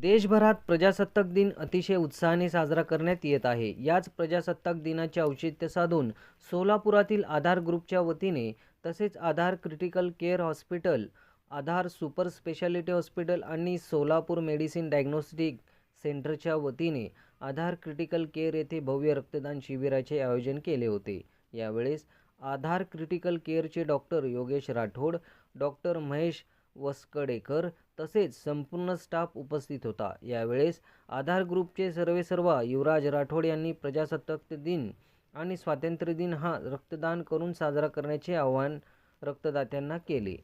देशभरात प्रजासत्ताक दिन अतिशय उत्साहाने साजरा करण्यात येत आहे. याच प्रजासत्ताक दिनाचे औचित्य साधून सोलापुरातील आधार ग्रुपच्या वतीने तसेच Aadhar critical care hospital Aadhar super speciality hospital आणि सोलापूर मेडिसिन डायग्नोस्टिक सेंटरच्या वतीने आधार क्रिटिकल केअर येथे भव्य रक्तदान शिबिराचे आयोजन केले होते. यावेळेस आधार क्रिटिकल केअरचे डॉक्टर योगेश राठोड डॉक्टर महेश वसकडेकर तसेच संपूर्ण स्टाफ उपस्थित होता. यावेळेस आधार ग्रुपचे सर्वेसर्वा युवराज राठोड यांनी प्रजासत्ताक दिन आणि स्वातंत्र्य दिन हा रक्तदान करून साजरा करण्याचे आवाहन रक्तदात्यांना केले.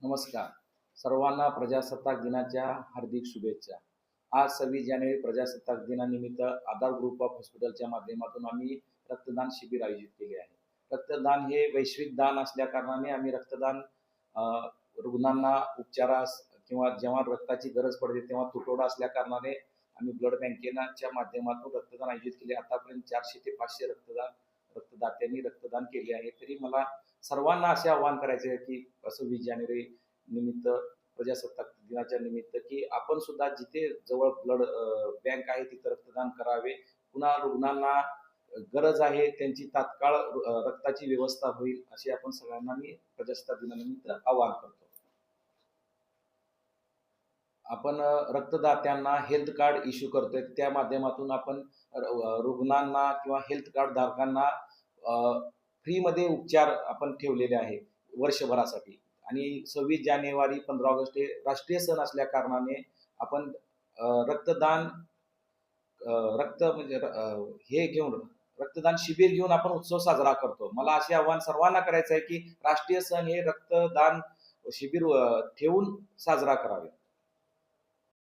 नमस्कार. सर्वांना प्रजासत्ताक दिनाच्या हार्दिक शुभेच्छा. आज सव्वीस जानेवारी प्रजासत्ताक दिनानिमित्त आधार ग्रुप ऑफ हॉस्पिटलच्या माध्यमातून आम्ही रक्तदान शिबिर आयोजित केले आहे. रक्तदान हे वैश्विक दान असल्या कारणाने आम्ही रक्तदान रुग्णांना उपचारास किंवा जेव्हा रक्ताची गरज पडते तेव्हा तुटवडा असल्या कारणाने आम्ही ब्लड बँकेच्या माध्यमातून रक्तदान आयोजित केले. आतापर्यंत चारशे ते पाचशे रक्तदान रक्तदात्यांनी रक्तदान केले आहे. तरी मला सर्वांना असे आवाहन करायचे आहे की सव्वीस जानेवारी निमित्त प्रजासत्ताक दिनाच्या निमित्त की आपण सुद्धा जिथे जवळ ब्लड बँक आहे तिथं रक्तदान करावे. पुन्हा रुग्णांना गरज आहे त्यांची तात्काळ रक्ताची व्यवस्था होईल अशी आपण सगळ्यांना मी प्रजासत्ताक दिनानिमित्त आवाहन करतो. आपण रक्तदात्यांना हेल्थ कार्ड इश्यू करतोय. त्या माध्यमातून आपण रुग्णांना किंवा हेल्थ कार्ड धारकांना फ्रीमध्ये उपचार आपण ठेवलेले आहे वर्षभरासाठी. आणि सव्वीस जानेवारी पंधरा ऑगस्ट हे राष्ट्रीय सण असल्या कारणाने आपण रक्तदान रक्त म्हणजे हे घेऊन रक्तदान शिबिर घेऊन आपण उत्सव साजरा करतो. मला असे आव्हान सर्वांना करायचं आहे की राष्ट्रीय सण हे रक्तदान शिबिर ठेवून साजरा करावे.